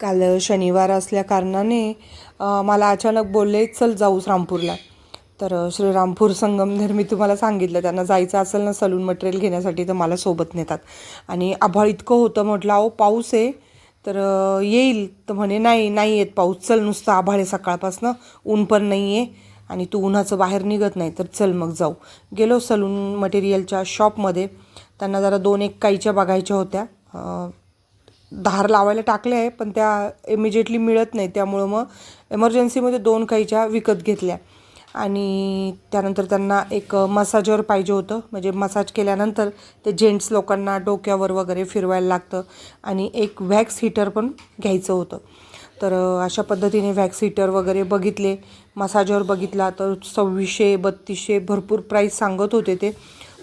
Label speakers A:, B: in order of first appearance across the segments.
A: काल शनिवार असल्या कारणाने मला अचानक बोलले चल जाऊ रामपूरला. तर श्रीरामपूर संगमनेर मी तुम्हाला सांगितलं त्यांना जायचं असेल ना सलून मटेरियल घेण्यासाठी तर मला सोबत नेतात. आणि आभाळ इतकं होतं म्हटलं अहो पाऊस आहे. तर येईल. तर म्हणे नाही नाही येत पाऊस. चल नुसतं आभाळ आहे सकाळपासनं. ऊन पण नाही आहे आणि तू उन्हाचं बाहेर निघत नाही. तर चल मग जाऊ. गेलो सलून मटेरियलच्या शॉपमध्ये. त्यांना जरा दोन एक काहीच्या बघायच्या होत्या. धार लावायला टाकले आहे पण त्या इमिजिएटली मिळत नाही. त्यामुळं मग एमर्जन्सीमध्ये दोन कैच्या विकत घेतल्या. आणि त्यानंतर त्यांना एक मसाजर पाहिजे होतं. म्हणजे मसाज केल्यानंतर ते जेंट्स लोकांना डोक्यावर वगैरे फिरवायला लागतं. आणि एक व्हॅक्स हीटर पण घ्यायचं होतं. तर अशा पद्धतीने व्हॅक्स हीटर वगैरे बघितले. मसाजर बघितला तर सव्वीसशे बत्तीसशे भरपूर प्राईस सांगत होते ते.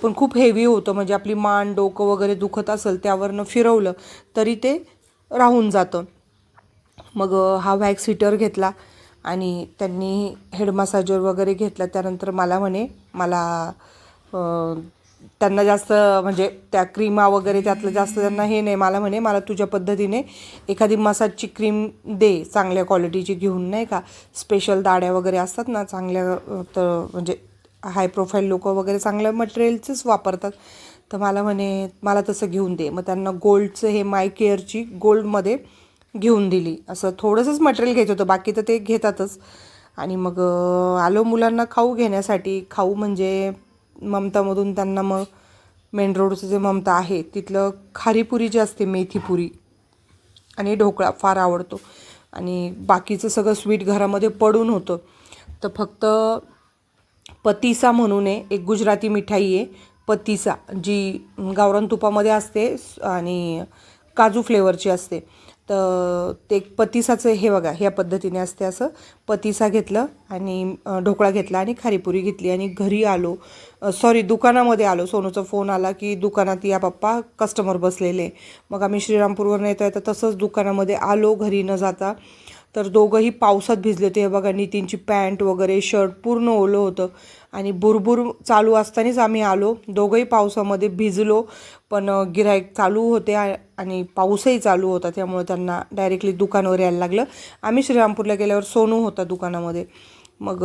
A: पण खूप हेवी होतं. म्हणजे आपली मान डोकं वगैरे दुखत असेल त्यावरनं फिरवलं तरी ते राहून जातं. मग हा वॅक्स हिटर घेतला आणि त्यांनी हेड मसाजर वगैरे घेतला. त्यानंतर मला म्हणे मला त्यांना जास्त म्हणजे त्या क्रीमा वगैरे त्यातलं जास्त त्यांना हे नाही. मला म्हणे मला तुझ्या पद्धतीने एखादी मसाजची क्रीम दे चांगल्या क्वालिटीची घेऊन नाही का? स्पेशल दाड्या वगैरे असतात ना चांगल्या तर म्हणजे हाय प्रोफाईल लोक वगैरे चांगल्या मटेरियलचंच वापरतात. तर मला म्हणे मला तसं घेऊन दे. मग त्यांना गोल्डचं हे माय केअरची गोल्डमध्ये घेऊन दिली. असं थोडंसंच मटेरियल घ्यायचं होतं. बाकी तर ते घेतातच. आणि मग आलो मुलांना खाऊ घेण्यासाठी. खाऊ म्हणजे ममतामधून त्यांना मग मेन रोडचं जे ममता आहे तिथलं खारीपुरी जी असते मेथीपुरी. आणि ढोकळा फार आवडतो. आणि बाकीचं सगळं स्वीट घरामध्ये पडून होतं. तर फक्त पतिसा म्हणून आहे एक गुजराती मिठाई आहे पतिसा जी गावरान तुपामध्ये असते आणि काजू फ्लेवरची असते. तर ते एक पतिसाचं हे बघा ह्या पद्धतीने असते असं. पतिसा घेतलं आणि ढोकळा घेतला आणि खारीपुरी घेतली आणि घरी आलो. सॉरी दुकानामध्ये आलो. सोनूचा फोन आला की दुकानात या पप्पा कस्टमर बसलेले. मग आम्ही श्रीरामपूरवरून आहे येता तसंच दुकानामध्ये आलो घरी न जाता. तर दोघंही पावसात भिजले होते. हे बघा नितीनची पॅन्ट वगैरे शर्ट पूर्ण ओलं होतं. आणि बुरबुर चालू असतानाच आम्ही आलो. दोघंही पावसामध्ये भिजलो पण गिराईक चालू होते आणि पाऊसही चालू होता. त्यामुळे त्यांना डायरेक्टली दुकानावर यायला लागलं. आम्ही श्रीरामपूरला गेल्यावर सोनू होता दुकानामध्ये. मग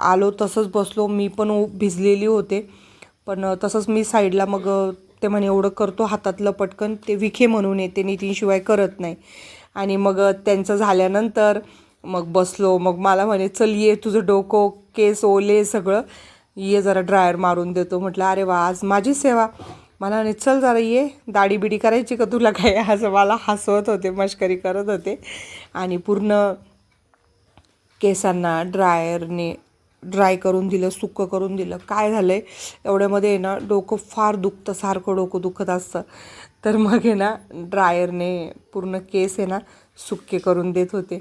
A: आलो तसंच बसलो. मी पण भिजलेली होते. पण तसंच मी साईडला मग ते म्हणे एवढं करतो हातातलं पटकन. ते विखे म्हणून येते. नितीनशिवाय करत नाही. आणि मग त्यांचं झाल्यानंतर मग बसलो मग मला म्हणे चल ये तुझं डोकं केस ओले सगळं. ये जरा ड्रायर मारून देतो. म्हटलं अरे वा आज माझी सेवा. मला म्हणे चल जरा ये दाढी बिडी करायची का तुला काय? असं मला हसवत होते मश्करी करत होते. आणि पूर्ण केसांना ड्रायरने ड्राय करून दिलं सुक्कं करून दिलं. काय झालं आहे एवढ्यामध्ये आहे ना डोकं फार दुखतं सारखं डोकं दुखत असतं. तर मग आहे ना ड्रायरने पूर्ण केस आहे ना सुक्के करून देत होते.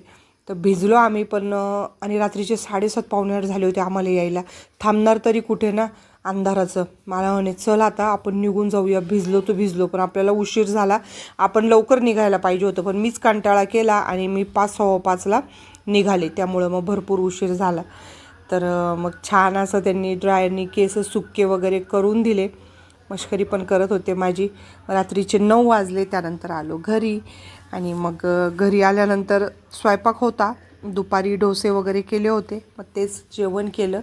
A: तर भिजलो आम्ही पण आणि रात्रीचे साडेसात पावणे आठ झाले होते आम्हाला यायला. थांबणार तरी कुठे ना अंधाराचं. मला म्हणे चल आता आपण निघून जाऊया. भिजलो तो भिजलो पण आपल्याला उशीर झाला. आपण लवकर निघायला पाहिजे होतं पण मीच कंटाळा केला आणि मी पाच सव्वा पाचला निघाले. त्यामुळं मग भरपूर उशीर झाला. तर मग छान असं त्यांनी ड्रायरनी केस सुक्के वगैरे करून दिले. मश्करी पण करत होते माझी. रात्रीचे नऊ वाजले त्यानंतर आलो घरी. आणि मग घरी आल्यानंतर स्वयंपाक होता. दुपारी डोसे वगैरे केले होते. मग तेच जेवण केलं.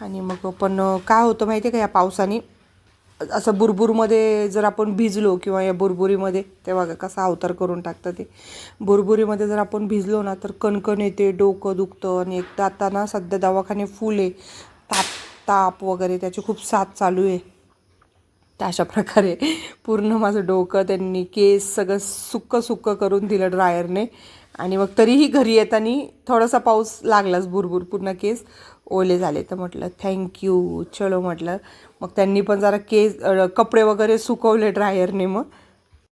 A: आणि मग पण काय होतं माहिती आहे का या पावसाने असं बुरबुरमध्ये जर आपण भिजलो किंवा या बुरबुरीमध्ये ते बघा कसा अवतार करून टाकतं ते? बुरबुरीमध्ये जर आपण भिजलो ना तर कणकण येते डोकं दुखतं आणि एक तर आता ना सध्या दवाखाने फुल आहे. ताप ताप वगैरे त्याची खूप साथ चालू आहे. तर अशा प्रकारे पूर्ण माझं डोकं त्यांनी केस सगळं सुक्कं सुक्कं करून दिलं ड्रायरने. आणि मग तरीही घरी येताना थोडासा पाऊस लागलाच भुरभुर पूर्ण केस ओले झाले. तर म्हटलं थँक्यू चलो म्हटलं. मग त्यांनी पण जरा केस कपडे वगैरे सुकवले ड्रायरने मग.